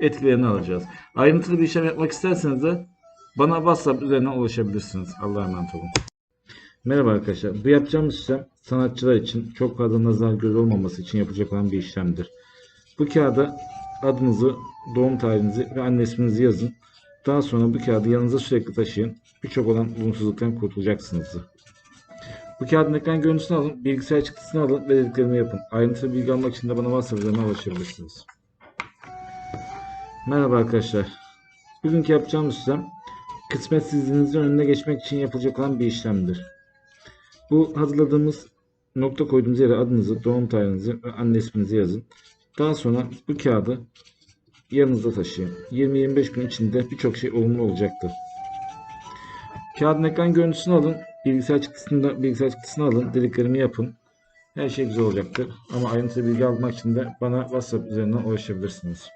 etkilerini alacağız. Ayrıntılı bir işlem yapmak isterseniz de bana WhatsApp üzerinden ulaşabilirsiniz. Allah'a emanet olun. Merhaba arkadaşlar. Bu yapacağımız işlem sanatçılar için çok fazla nazar göz olmaması için yapılacak olan bir işlemdir. Bu kağıda adınızı, doğum tarihinizi ve anne isminizi yazın. Daha sonra bu kağıdı yanınıza sürekli taşıyın. Birçok olan olumsuzluktan kurtulacaksınız. Bu kağıdın ekran görüntüsünü alın, bilgisayar çıktısını alın ve dediklerimi yapın. Ayrıntılı bilgi almak için de bana WhatsApp üzerinden ulaşabilirsiniz. Merhaba arkadaşlar. Bugünkü yapacağımız işlem kısmetsizliğinizin önüne geçmek için yapılacak olan bir işlemdir. Bu hazırladığımız nokta koyduğumuz yere adınızı, doğum tarihinizi ve anne isminizi yazın. Daha sonra bu kağıdı yanınızda taşıyın. 20-25 gün içinde birçok şey olumlu olacaktır. Kağıdın ekran görüntüsünü alın. Bilgisayar çıktısını, bilgisayar çıktısını alın. Dediklerimi yapın. Her şey güzel olacaktır. Ama ayrıntılı bilgi almak için de bana WhatsApp üzerinden ulaşabilirsiniz.